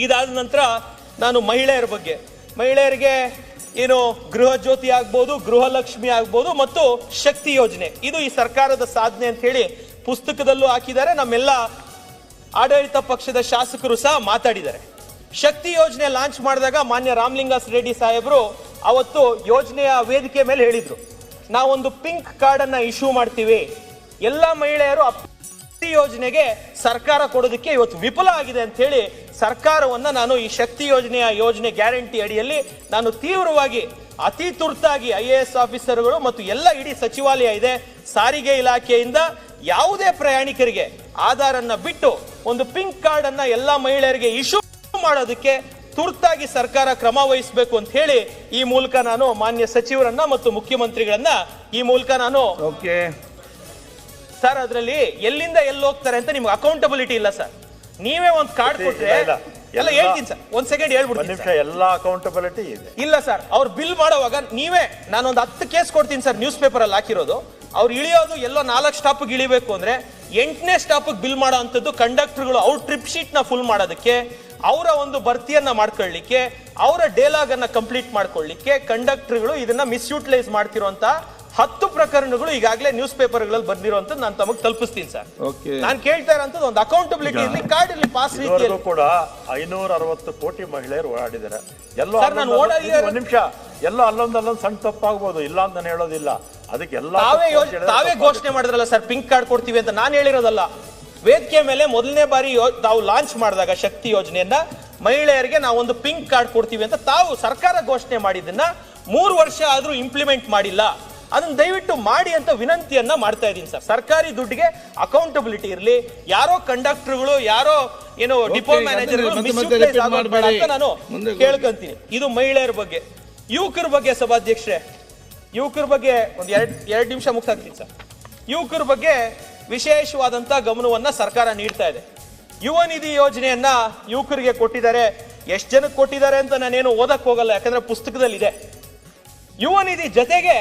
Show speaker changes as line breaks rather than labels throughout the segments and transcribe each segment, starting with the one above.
ಇದಾದ ನಂತರ ನಾನು ಮಹಿಳೆಯರ ಬಗ್ಗೆ, ಮಹಿಳೆಯರಿಗೆ ಏನು ಗೃಹ ಜ್ಯೋತಿ ಆಗ್ಬೋದು, ಗೃಹಲಕ್ಷ್ಮಿ ಆಗ್ಬೋದು ಮತ್ತು ಶಕ್ತಿ ಯೋಜನೆ. ಇದು ಈ ಸರ್ಕಾರದ ಸಾಧನೆ ಅಂತ ಹೇಳಿ ಪುಸ್ತಕದಲ್ಲೂ ಹಾಕಿದ್ದಾರೆ. ನಮ್ಮೆಲ್ಲ ಆಡಳಿತ ಪಕ್ಷದ ಶಾಸಕರು ಸಹ ಮಾತಾಡಿದ್ದಾರೆ. ಶಕ್ತಿ ಯೋಜನೆ ಲಾಂಚ್ ಮಾಡಿದಾಗ ಮಾನ್ಯ ರಾಮಲಿಂಗಾಸ್ ರೆಡ್ಡಿ ಸಾಹೇಬರು ಅವತ್ತು ಯೋಜನೆಯ ವೇದಿಕೆ ಮೇಲೆ ಹೇಳಿದರು. ನಾವೊಂದು ಪಿಂಕ್ ಕಾರ್ಡನ್ನು ಇಶ್ಯೂ ಮಾಡ್ತೀವಿ. ಎಲ್ಲ ಮಹಿಳೆಯರು ಶಕ್ತಿ ಯೋಜನೆಗೆ ಸರ್ಕಾರ ಕೊಡೋದಕ್ಕೆ ಇವತ್ತು ವಿಫಲ ಆಗಿದೆ ಅಂತ ಹೇಳಿ ಸರ್ಕಾರವನ್ನ ನಾನು ಈ ಶಕ್ತಿ ಯೋಜನೆಯ ಯೋಜನೆ ಗ್ಯಾರಂಟಿ ಅಡಿಯಲ್ಲಿ ನಾನು ತೀವ್ರವಾಗಿ, ಅತಿ ತುರ್ತಾಗಿ ಐ ಎ ಎಸ್ ಆಫೀಸರ್ಗಳು ಮತ್ತು ಎಲ್ಲ ಇಡೀ ಸಚಿವಾಲಯ ಇದೆ, ಸಾರಿಗೆ ಇಲಾಖೆಯಿಂದ ಯಾವುದೇ ಪ್ರಯಾಣಿಕರಿಗೆ ಆಧಾರ್ ಅನ್ನ ಬಿಟ್ಟು ಒಂದು ಪಿಂಕ್ ಕಾರ್ಡ್ ಅನ್ನ ಎಲ್ಲ ಮಹಿಳೆಯರಿಗೆ ಇಶ್ಯೂ ಮಾಡೋದಕ್ಕೆ ತುರ್ತಾಗಿ ಸರ್ಕಾರ ಕ್ರಮ ವಹಿಸಬೇಕು ಅಂತ ಹೇಳಿ ಈ ಮೂಲಕ ನಾನು ಮಾನ್ಯ ಸಚಿವರನ್ನ ಮತ್ತು ಮುಖ್ಯಮಂತ್ರಿಗಳನ್ನ ಈ ಮೂಲಕ ನಾನು
ಓಕೆ
ಸರ್ ಅದರಲ್ಲಿ ಎಲ್ಲಿಂದ ಎಲ್ಲಿ ಹೋಗ್ತಾರೆ ಅಂತ ನಿಮ್ಗೆ ಅಕೌಂಟಬಿಲಿಟಿ ಇಲ್ಲ ಸರ್. ನೀವೇ ಒಂದು ಕಾರ್ಡ್
ಕೊಟ್ಟರೆ
ಕೊಟ್ರೆ ಎಲ್ಲ ಹೇಳ್ತೀನಿ ಸರ್. ಒಂದ್ ಸೆಕೆಂಡ್ ಹೇಳ್ಬಿಡ್ತೀನಿ.
ಎಲ್ಲ ಅಕೌಂಟಬಿಲಿಟಿ ಇದೆ.
ಇಲ್ಲ ಸರ್ ಅವ್ರು ಬಿಲ್ ಮಾಡುವಾಗ ನೀವೇ ನಾನೊಂದು ಹತ್ತು ಕೇಸ್ ಕೊಡ್ತೀನಿ ಸರ್ ನ್ಯೂಸ್ ಪೇಪರ್ ಅಲ್ಲಿ ಹಾಕಿರೋದು. ಅವ್ರು ಇಳಿಯೋದು ಎಲ್ಲೋ ನಾಲ್ಕು ಸ್ಟಾಪ್ ಇಳಿಬೇಕು ಅಂದ್ರೆ ಎಂಟನೇ ಸ್ಟಾಪ್ ಬಿಲ್ ಮಾಡೋ ಅಂಥದ್ದು ಕಂಡಕ್ಟರ್ಗಳು ಅವ್ರ ಟ್ರಿಪ್ ಶೀಟ್ನ ಫುಲ್ ಮಾಡೋದಕ್ಕೆ ಅವರ ಒಂದು ಭರ್ತಿಯನ್ನ ಮಾಡ್ಕೊಳ್ಳಿಕ್ಕೆ ಅವರ ಡೇಲಾಗ್ ಅನ್ನ ಕಂಪ್ಲೀಟ್ ಮಾಡ್ಕೊಳ್ಳಿಕ್ಕೆ ಕಂಡಕ್ಟರ್ಗಳು ಇದನ್ನ ಮಿಸ್ಯೂಟಿಲೈಸ್ ಮಾಡ್ತಿರುವಂತ ಹತ್ತು ಪ್ರಕರಣಗಳು ಈಗಾಗಲೇ ನ್ಯೂಸ್ ಪೇಪರ್ಗಳಲ್ಲಿ ಬಂದಿರುವಂತ ನಾನು ತಮಗೆ ತಲುಪಿಸ್ತೀನಿ ಸರ್. ನಾನು ಕೇಳ್ತಾ ಇರೋಂಥದ್ದು ಒಂದು ಅಕೌಂಟಬಿಲಿಟಿ ಇರಲಿ ಕಾರ್ಡ್ ಇರಲಿ ಪಾಸ್ ರೀತಿಯಲ್ಲಿ
ಕೂಡ ಐನೂರ ಅರವತ್ತು ಕೋಟಿ ಮಹಿಳೆಯರು ಓಡಾಡಿದ್ದಾರೆ. ಎಲ್ಲ
ನಾನು
ನಿಮಿಷ. ಎಲ್ಲ ಅಲ್ಲೊಂದ್ ಅಲ್ಲೊಂದು ಸಣ್ಣ ತಪ್ಪಾಗ್ಬೋದು. ಇಲ್ಲ ಅಂತ ನಾನು ಹೇಳೋದಿಲ್ಲ. ಅದಕ್ಕೆ ಎಲ್ಲ
ತಾವೇ
ತಪ್ಪು
ಯೋಜ್-
ಅಂತ ಹೇಳಿದ್ರೆ
ತಾವೇ ಘೋಷಣೆ ಮಾಡಿದ್ರಲ್ಲ ಸರ್ ಪಿಂಕ್ ಕಾರ್ಡ್ ಕೊಡ್ತೀವಿ ಅಂತ. ನಾನು ಹೇಳಿರೋದಲ್ಲ ವೇದಿಕೆ ಮೇಲೆ ಮೊದಲನೇ ಬಾರಿ ತಾವು ಲಾಂಚ್ ಮಾಡಿದಾಗ ಶಕ್ತಿ ಯೋಜನೆಯನ್ನ ಮಹಿಳೆಯರಿಗೆ ನಾವು ಒಂದು ಪಿಂಕ್ ಕಾರ್ಡ್ ಕೊಡ್ತೀವಿ ಅಂತ ತಾವು ಸರ್ಕಾರ ಘೋಷಣೆ ಮಾಡಿದ್ದನ್ನ ಮೂರು ವರ್ಷ ಆದ್ರೂ ಇಂಪ್ಲಿಮೆಂಟ್ ಮಾಡಿಲ್ಲ. ಅದನ್ನ ದಯವಿಟ್ಟು ಮಾಡಿ ಅಂತ ವಿನಂತಿಯನ್ನ ಮಾಡ್ತಾ ಇದ್ದೀನಿ ಸರ್. ಸರ್ಕಾರಿ ದುಡ್ಡಿಗೆ ಅಕೌಂಟಬಿಲಿಟಿ ಇರಲಿ. ಯಾರೋ ಕಂಡಕ್ಟರ್ಗಳು ಯಾರೋ ಏನೋ ಡಿಪೋ ಮ್ಯಾನೇಜರ್. ಅಂತ ನಾನು ಕೇಳ್ಕೊಂತೀನಿ. ಇದು ಮಹಿಳೆಯರ ಬಗ್ಗೆ. ಯುವಕರ ಬಗ್ಗೆ ಸಭಾಧ್ಯಕ್ಷರೇ ಯುವಕರ ಬಗ್ಗೆ ಒಂದ್ ಎರಡ್ ಎರಡ್ ನಿಮಿಷ ಮುಗ್ಸಾಕ್ತೀನಿ ಸರ್. ಯುವಕರ ಬಗ್ಗೆ ವಿಶೇಷವಾದಂತ ಗಮನವನ್ನ ಸರ್ಕಾರ ನೀಡ್ತಾ ಇದೆ. ಯುವ ನಿಧಿ ಯೋಜನೆಯನ್ನ ಯುವಕರಿಗೆ ಕೊಟ್ಟಿದ್ದಾರೆ. ಎಷ್ಟು ಜನಕ್ಕೆ ಕೊಟ್ಟಿದ್ದಾರೆ ಅಂತ ನಾನೇನು ಓದಕ್ ಹೋಗಲ್ಲ ಯಾಕಂದ್ರೆ ಪುಸ್ತಕದಲ್ಲಿ ಇದೆ ಯುವ ನಿಧಿ ಜೊತೆಗೆ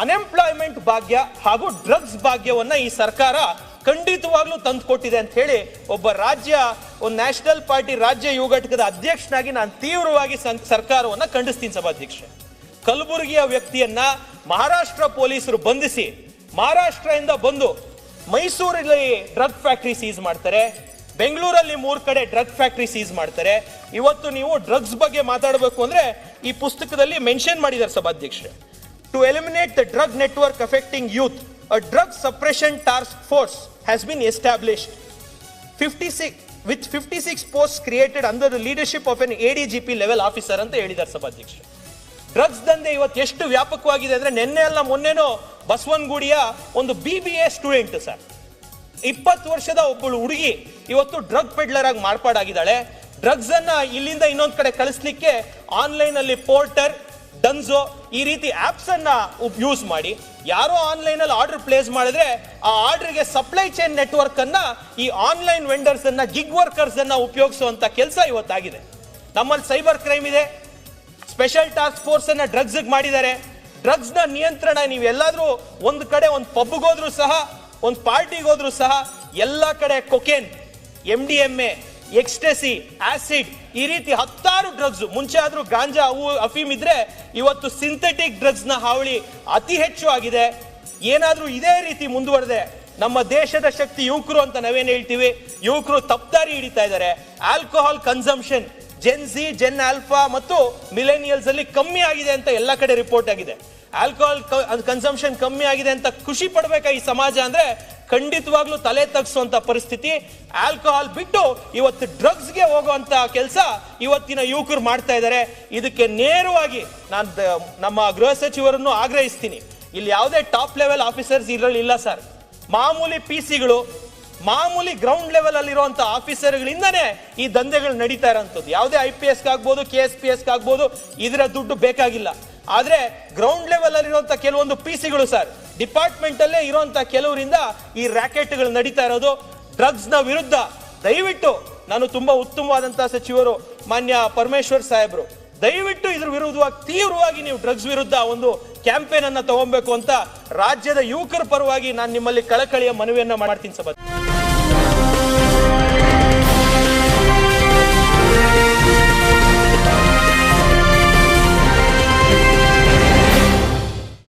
ಅನ್ಎಂಪ್ಲಾಯ್ಮೆಂಟ್ ಭಾಗ್ಯ ಹಾಗೂ ಡ್ರಗ್ಸ್ ಭಾಗ್ಯವನ್ನ ಈ ಸರ್ಕಾರ ಖಂಡಿತವಾಗ್ಲೂ ತಂದು ಕೊಟ್ಟಿದೆ ಅಂತ ಹೇಳಿ ಒಬ್ಬ ರಾಜ್ಯ, ಒಂದು ನ್ಯಾಷನಲ್ ಪಾರ್ಟಿ ರಾಜ್ಯ ಯುವ ಘಟಕದ ಅಧ್ಯಕ್ಷನಾಗಿ ನಾನು ತೀವ್ರವಾಗಿ ಸರ್ಕಾರವನ್ನ ಖಂಡಿಸ್ತೀನಿ ಸಭಾಧ್ಯಕ್ಷ ಕಲಬುರಗಿಯ ವ್ಯಕ್ತಿಯನ್ನ ಮಹಾರಾಷ್ಟ್ರ ಪೊಲೀಸರು ಬಂಧಿಸಿ ಮಹಾರಾಷ್ಟ್ರದಿಂದ ಬಂದು ಮೈಸೂರಲ್ಲಿ ಡ್ರಗ್ ಫ್ಯಾಕ್ಟ್ರಿ ಸೀಸ್ ಮಾಡ್ತಾರೆ. ಬೆಂಗಳೂರಲ್ಲಿ ಮೂರು ಕಡೆ ಡ್ರಗ್ ಫ್ಯಾಕ್ಟ್ರಿ ಸೀಸ್ ಮಾಡ್ತಾರೆ. ಇವತ್ತು ನೀವು ಡ್ರಗ್ಸ್ ಬಗ್ಗೆ ಮಾತಾಡಬೇಕು ಅಂದ್ರೆ ಈ ಪುಸ್ತಕದಲ್ಲಿ ಮೆನ್ಷನ್ ಮಾಡಿದ್ದಾರೆ ಸಭಾಧ್ಯಕ್ಷರೇ. To eliminate the drug network affecting youth a drug suppression task force has been established 56 with 56 posts created under the leadership of an ADGP level officer ಅಂತ ಹೇಳಿದ್ದಾರೆ ಸಭಾಧ್ಯಕ್ಷರು. ಡ್ರಗ್ಸ್ ದಂಧೆ ಇವತ್ತು ಎಷ್ಟು ವ್ಯಾಪಕವಾಗಿದೆ ಅಂದ್ರೆ ನಿನ್ನೆ ಅಲ್ಲ, ಮೊನ್ನೆನೋ ಬಸವನಗುಡಿಯ ಒಂದು B B A student sir. ಇಪ್ಪತ್ತು ವರ್ಷದ ಒಬ್ಬಳು ಹುಡುಗಿ ಇವತ್ತು ಡ್ರಗ್ ಪೆಡ್ಲರ್ ಆಗಿ ಮಾರ್ಪಾಡಾಗಿದ್ದಾಳೆ. ಡ್ರಗ್ಸ್ ಅನ್ನ ಇಲ್ಲಿಂದ ಇನ್ನೊಂದು ಕಡೆ ಕಳಿಸ್ಲಿಕ್ಕೆ ಆನ್ಲೈನ್ ಅಲ್ಲಿ ಪೋರ್ಟರ್ ಡನ್ಸೋ ಈ ರೀತಿ ಆಪ್ಸ್ ಅನ್ನ ಯೂಸ್ ಮಾಡಿ, ಯಾರೋ ಆನ್ಲೈನ್ ಅಲ್ಲಿ ಆರ್ಡರ್ ಪ್ಲೇಸ್ ಮಾಡಿದ್ರೆ ಆ ಆರ್ಡರ್ಗೆ ಸಪ್ಲೈ ಚೈನ್ ನೆಟ್ವರ್ಕ್ ಅನ್ನ ಈ ಆನ್ಲೈನ್ ವೆಂಡರ್ಸ್ ಅನ್ನ ಗಿಗ್ ವರ್ಕರ್ಸ್ ಅನ್ನ ಉಪಯೋಗಿಸುವಂತ ಕೆಲಸ ಇವತ್ತಾಗಿದೆ. ನಮ್ಮಲ್ಲಿ ಸೈಬರ್ ಕ್ರೈಮ್ ಇದೆ. ಸ್ಪೆಷಲ್ ಟಾಸ್ಕ್ ಫೋರ್ಸ್ ಅನ್ನ ಡ್ರಗ್ಸ್ ಮಾಡಿದ್ದಾರೆ. ಡ್ರಗ್ಸ್ನ ನಿಯಂತ್ರಣ ನೀವು ಎಲ್ಲಾದ್ರೂ ಒಂದು ಕಡೆ ಒಂದು ಪಬ್ಗೋದ್ರೂ ಸಹ, ಒಂದು ಪಾರ್ಟಿಗೆ ಹೋದ್ರು ಸಹ, ಎಲ್ಲ ಕಡೆ cocaine M D M A ecstasy acid ಈ ರೀತಿ ಹತ್ತಾರು ಡ್ರಗ್ಸ್ ಮುಂಚೆ ಆದ್ರೂ ಗಾಂಜಾ ಅವು ಅಫೀಮ್ ಇದ್ರೆ ಇವತ್ತು ಸಿಂಥೆಟಿಕ್ ಡ್ರಗ್ಸ್ನ ಹಾವಳಿ ಅತಿ ಹೆಚ್ಚು ಆಗಿದೆ. ಏನಾದರೂ ಇದೇ ರೀತಿ ಮುಂದುವರೆದೆ ನಮ್ಮ ದೇಶದ ಶಕ್ತಿ ಯುವಕರು ಅಂತ ನಾವೇನು ಹೇಳ್ತೀವಿ? ಯುವಕರು ತಪ್ತಾರಿ ಹಿಡಿತಾ ಇದ್ದಾರೆ. Alcohol consumption Gen Z Gen alpha ಮತ್ತು ಮಿಲೇನಿಯಲ್ಸ್ ಅಲ್ಲಿ ಕಮ್ಮಿ ಆಗಿದೆ ಅಂತ ಎಲ್ಲ ಕಡೆ ರಿಪೋರ್ಟ್ ಆಗಿದೆ. ಆಲ್ಕೋಹಾಲ್ ಕನ್ಸಂಪ್ಷನ್ ಕಮ್ಮಿ ಆಗಿದೆ ಅಂತ ಖುಷಿ ಪಡ್ಬೇಕಾ ಈ ಸಮಾಜ ಅಂದ್ರೆ ಖಂಡಿತವಾಗ್ಲೂ ತಲೆ ತಗ್ಸುವಂತ ಪರಿಸ್ಥಿತಿ. ಆಲ್ಕೋಹಾಲ್ ಬಿಟ್ಟು ಇವತ್ತು ಡ್ರಗ್ಸ್ಗೆ ಹೋಗುವಂತ ಕೆಲಸ ಇವತ್ತಿನ ಯುವಕರು ಮಾಡ್ತಾ ಇದ್ದಾರೆ. ಇದಕ್ಕೆ ನೇರವಾಗಿ ನಾನು ನಮ್ಮ ಗೃಹ ಸಚಿವರನ್ನು ಆಗ್ರಹಿಸ್ತೀನಿ. ಇಲ್ಲಿ ಯಾವುದೇ ಟಾಪ್ ಲೆವೆಲ್ ಆಫೀಸರ್ಸ್ ಇರಲಿಲ್ಲ ಸರ್. ಮಾಮೂಲಿ ಪಿ ಸಿಗಳು, ಮಾಮೂಲಿ ಗ್ರೌಂಡ್ ಲೆವೆಲ್ ಅಲ್ಲಿರುವಂತ ಆಫೀಸರ್ಗಳಿಂದನೇ ಈ ದಂಧೆಗಳು ನಡೀತಾ ಇರೋಂಥದ್ದು. ಯಾವುದೇ ಐ ಪಿ ಎಸ್ ಆಗ್ಬೋದು, ಕೆ ಎಸ್ ಪಿ ಎಸ್ ಆಗ್ಬೋದು, ಇದರ ದುಡ್ಡು ಬೇಕಾಗಿಲ್ಲ. ಆದರೆ ಗ್ರೌಂಡ್ ಲೆವೆಲ್ ಅಲ್ಲಿರುವಂತ ಕೆಲವೊಂದು ಪಿ ಸಿಗಳು ಸರ್ ಡಿಪಾರ್ಟ್ಮೆಂಟ್ ಅಲ್ಲೇ ಇರುವಂತ ಕೆಲವರಿಂದ ಈ ರ್ಯಾಕೆಟ್ಗಳು ನಡೀತಾ ಇರೋದು. ಡ್ರಗ್ಸ್ನ ವಿರುದ್ಧ ದಯವಿಟ್ಟು, ನಾನು ತುಂಬಾ ಉತ್ತಮವಾದಂತಹ ಸಚಿವರು ಮಾನ್ಯ ಪರಮೇಶ್ವರ್ ಸಾಹೇಬ್ರು, ದಯವಿಟ್ಟು ಇದ್ರ ವಿರುದ್ಧವಾಗಿ, ತೀವ್ರವಾಗಿ ನೀವು ಡ್ರಗ್ಸ್ ವಿರುದ್ಧ ಒಂದು ಕ್ಯಾಂಪೇನ್ ಅನ್ನ ತಗೊಬೇಕು ಅಂತ ರಾಜ್ಯದ ಯುವಕರ ಪರವಾಗಿ ನಾನು ನಿಮ್ಮಲ್ಲಿ ಕಳಕಳಿಯ ಮನವಿಯನ್ನ ಮಾಡ್ತೀನಿ ಸಭಾ